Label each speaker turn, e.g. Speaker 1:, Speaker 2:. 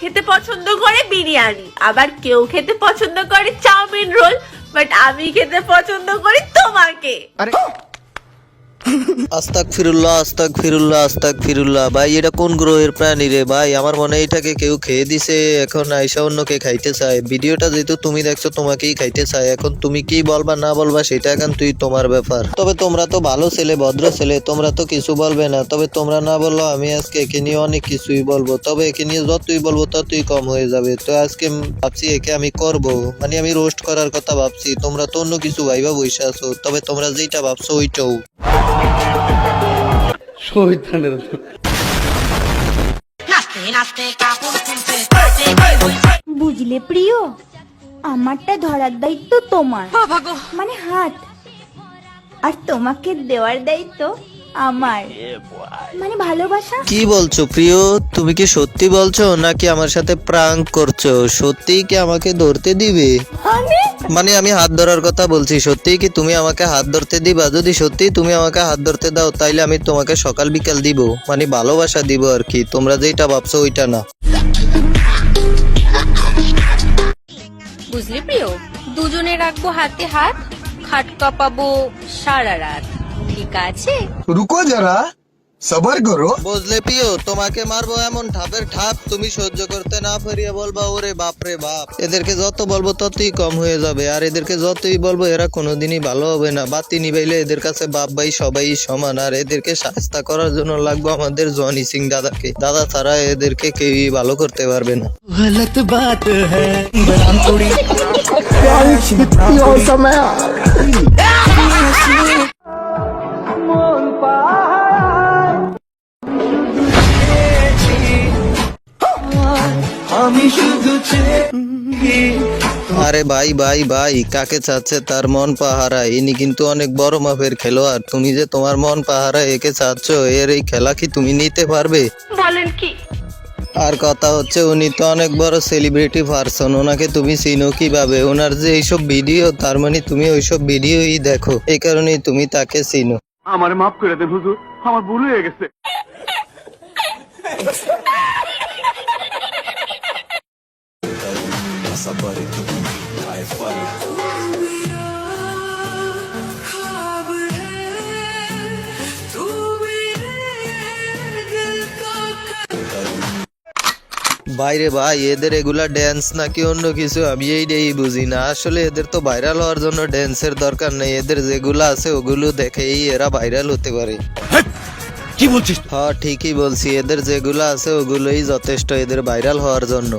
Speaker 1: খেতে পছন্দ করে বিরিয়ানি, আবার কেউ খেতে পছন্দ করে চাউমিন রোল বাট আমি খেতে পছন্দ করি তোমাকে।
Speaker 2: আস্তাক ফিরুল্লাহ আস্তাক ফিরুল্লাহ আস্তাক ফিরুল্লাহ ভাই, এটা কোন গ্রহের প্রাণী রে ভাই? আমার মনে এটাকে কেউ খেয়ে দিছে। এখন আইসা অন্যকে খাইতে চায়। ভিডিওটা যেহেতু তুমি দেখছ, তোমাকেই খাইতে চায়। এখন তুমি কি বলবা, না বলবা, সেটা এখন তুই তোমার ব্যাপার। তবে তোমরা তো ভালো ছেলে, ভদ্র ছেলে, তোমরা তো কিছু বলবে না। তবে তোমরা না বলল আমি আজকে একে নিয়ে অনেক কিছুই বলব। তবে একে নিয়ে যতই বলব, ততই কম হয়ে যাবে। তো আজকে ভাবছি একে আমি করব। মানে আমি রোস্ট করার কথা ভাবছি। তোমরা তো অন্য কিছু ভাইবা বসে আছো। তবে তোমরা যেটা ভাবছ, ওইটাও।
Speaker 3: শহীদানের
Speaker 4: বুঝলে প্রিয়? আমারটা ধরার দায়িত্ব তোমার। মানে হাত। আর তোমাকে দেওয়ার দায়িত্ব আমার মানে ভালোবাসা?
Speaker 2: কি বলছো প্রিয়? তুমি কি সত্যি বলছো নাকি আমার সাথে প্রাঙ্ক করছ? সত্যি কি আমাকে ধরতে দিবে?
Speaker 4: মানে
Speaker 2: মানে আমি হাত ধরার কথা বলছি। সত্যি কি তুমি আমাকে হাত ধরতে দিবা? যদি সত্যি তুমি আমাকে হাত ধরতে দাও তাইলে আমি তোমাকে সকাল বিকাল দিব। মানে ভালোবাসা দিব আর কি। তোমরা যেটা ভাবছ ওইটা না।
Speaker 5: বুঝলি প্রিয়? দুজনে রাখব হাতে হাত খাট কাঁপাবো সারা রাত। টিকা আছে?
Speaker 6: রুকো যারা সবার করো।
Speaker 2: বুঝলে পিও তোমাকে মারবো এমন ঠাপের ঠাপ তুমি সহ্য করতে না পারিয়া বলবা ওরে বাপরে বাপ। এদেরকে যত বলব ততই কম হয়ে যাবে আর এদেরকে যতই বলব এরা কোনোদিনই ভালো হবে না। বাতি নিবাইলে এদের কাছে বাপ ভাই সবাই সমান আর এদেরকে সাহস্তা করার জন্য লাগবে আমাদের জনি সিং দাদাকে। দাদা ছাড়া এদেরকে কেউই ভালো করতে পারবে না। আরে ভাই ভাই ভাই কাকে চাচ্ছে তার মন পাহারা? ইনি কিন্তু অনেক বড় মাপের খেলোয়াড়। তুমি যে তোমার মন পাহারা একে চাচ্ছ এর এই খেলা কি তুমি নিতে পারবে?
Speaker 1: বলেন কি?
Speaker 2: আর কথা হচ্ছে উনি তো অনেক বড় সেলিব্রিটি পারসন ওনাকে তুমি চিনো কীভাবে? ওনার যে এইসব ভিডিও তার মানে তুমি ওইসব ভিডিওই দেখো। এই কারণেই তুমি তাকে চিনো।
Speaker 3: আমার মাফ করে দেন হুজুর। আমার ভুল হয়ে গেছে।
Speaker 2: বাইরে ভাই এদের এগুলা ড্যান্স নাকি অন্য কিছু? আমি এই এইটাই বুঝি না। আসলে এদের তো ভাইরাল হওয়ার জন্য ড্যান্সের দরকার নেই। এদের যেগুলো আছে ওগুলো দেখেই এরা ভাইরাল হতে পারে।
Speaker 6: কি বলছিস?
Speaker 2: হ্যাঁ ঠিকই বলছি। এদের যেগুলো আছে ওগুলোই যথেষ্ট এদের ভাইরাল হওয়ার জন্য।